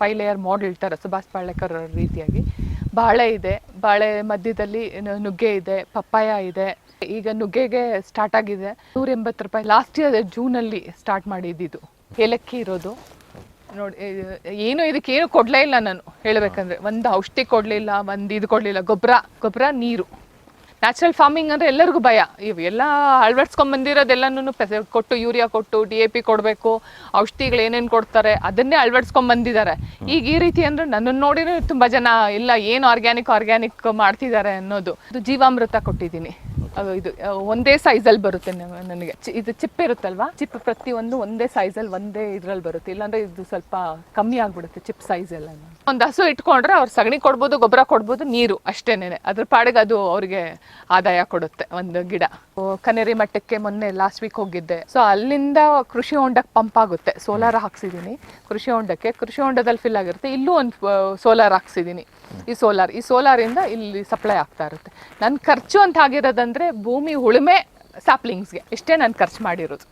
Five layer model ಇಡ್ತಾರೆ ಸುಭಾಷ್ ಪಾಳೇಕರ್ ರೀತಿಯಾಗಿ. ಬಾಳೆ ಇದೆ, ಬಾಳೆ ಮಧ್ಯದಲ್ಲಿ ನುಗ್ಗೆ ಇದೆ, ಪಪ್ಪಾಯ ಇದೆ. ಈಗ ನುಗ್ಗೆಗೆ ಸ್ಟಾರ್ಟ್ ಆಗಿದೆ. ನೂರ ಎಂಬತ್ತು ರೂಪಾಯಿ ಲಾಸ್ಟ್ ಇಯರ್ ಜೂನ್ ಅಲ್ಲಿ ಸ್ಟಾರ್ಟ್ ಮಾಡಿದ್ದು ಏಲಕ್ಕಿ ಇರೋದು. ನೋಡಿ ಏನು ಇದಕ್ಕೆ ಏನು ಕೊಡ್ಲೇ ಇಲ್ಲ ನಾನು ಹೇಳ್ಬೇಕಂದ್ರೆ. ಒಂದು ಔಷಧಿ ಕೊಡ್ಲಿಲ್ಲ, ಒಂದು ಇದು ಕೊಡ್ಲಿಲ್ಲ, ಗೊಬ್ಬರ ಗೊಬ್ಬರ, ನೀರು. ನ್ಯಾಚುರಲ್ ಫಾರ್ಮಿಂಗ್ ಅಂದ್ರೆ ಎಲ್ಲರಿಗೂ ಭಯ. ಇವು ಎಲ್ಲ ಅಳವಡಿಸ್ಕೊಂಡ್ ಪೆಸ ಕೊಟ್ಟು ಯೂರಿಯಾ ಕೊಟ್ಟು ಡಿ ಎ ಪಿ ಕೊಡಬೇಕು ಔಷಧಿಗಳು ಏನೇನು ಕೊಡ್ತಾರೆ ಅದನ್ನೇ ಅಳವಡಿಸ್ಕೊಂಬಂದಿದ್ದಾರೆ ಈಗ ಈ ರೀತಿ ಅಂದ್ರೆ ನನ್ನನ್ನು ನೋಡಿನೂ ತುಂಬಾ ಜನ ಇಲ್ಲ ಏನು ಆರ್ಗ್ಯಾನಿಕ್ ಆರ್ಗ್ಯಾನಿಕ್ ಮಾಡ್ತಿದ್ದಾರೆ ಅನ್ನೋದು. ಅದು ಜೀವಾಮೃತ ಕೊಟ್ಟಿದ್ದೀನಿ. ಇದು ಒಂದೇ ಸೈಜಲ್ಲಿ ಬರುತ್ತೆ ನನಗೆ. ಇದು ಚಿಪ್ ಇರುತ್ತಲ್ವಾ? ಚಿಪ್ ಪ್ರತಿಯೊಂದು ಒಂದೇ ಸೈಜಲ್ಲಿ ಒಂದೇ ಇದ್ರಲ್ಲಿ ಬರುತ್ತೆ. ಇಲ್ಲಾಂದ್ರೆ ಇದು ಸ್ವಲ್ಪ ಕಮ್ಮಿ ಆಗ್ಬಿಡುತ್ತೆ ಚಿಪ್ ಸೈಜ್ ಎಲ್ಲ. ಒಂದು ಹಸು ಇಟ್ಕೊಂಡ್ರೆ ಅವ್ರು ಸಗಣಿ ಕೊಡ್ಬೋದು ಗೊಬ್ಬರ ಕೊಡ್ಬೋದು ನೀರು ಅಷ್ಟೇನೆ ಅದ್ರ ಪಾಡಿಗೆ ಅದು ಅವ್ರಿಗೆ ಆದಾಯ ಕೊಡುತ್ತೆ ಒಂದು ಗಿಡ. ಕನೇರಿ ಮಟ್ಟಕ್ಕೆ ಮೊನ್ನೆ ಲಾಸ್ಟ್ ವೀಕ್ ಹೋಗಿದ್ದೆ. ಸೊ ಅಲ್ಲಿಂದ ಕೃಷಿ ಹೊಂಡಕ್ಕೆ ಪಂಪ್ ಆಗುತ್ತೆ. ಸೋಲಾರ್ ಹಾಕ್ಸಿದ್ದೀನಿ ಕೃಷಿ ಹೊಂಡಕ್ಕೆ. ಕೃಷಿ ಹೊಂಡದಲ್ಲಿ ಫಿಲ್ ಆಗಿರುತ್ತೆ. ಇಲ್ಲೂ ಒಂದು ಸೋಲಾರ್ ಹಾಕ್ಸಿದ್ದೀನಿ ಈ ಸೋಲಾರ್ ಈ ಸೋಲಾರಿಂದ ಇಲ್ಲಿ ಸಪ್ಲೈ ಆಗ್ತಾ ಇರುತ್ತೆ. ನನ್ನ ಖರ್ಚು ಅಂತ ಆಗಿರೋದಂದ್ರೆ ಭೂಮಿ ಉಳುಮೆ ಸಾಪ್ಲಿಂಗ್ಸ್ಗೆ ಇಷ್ಟೇ ನಾನು ಖರ್ಚು ಮಾಡಿರೋದು.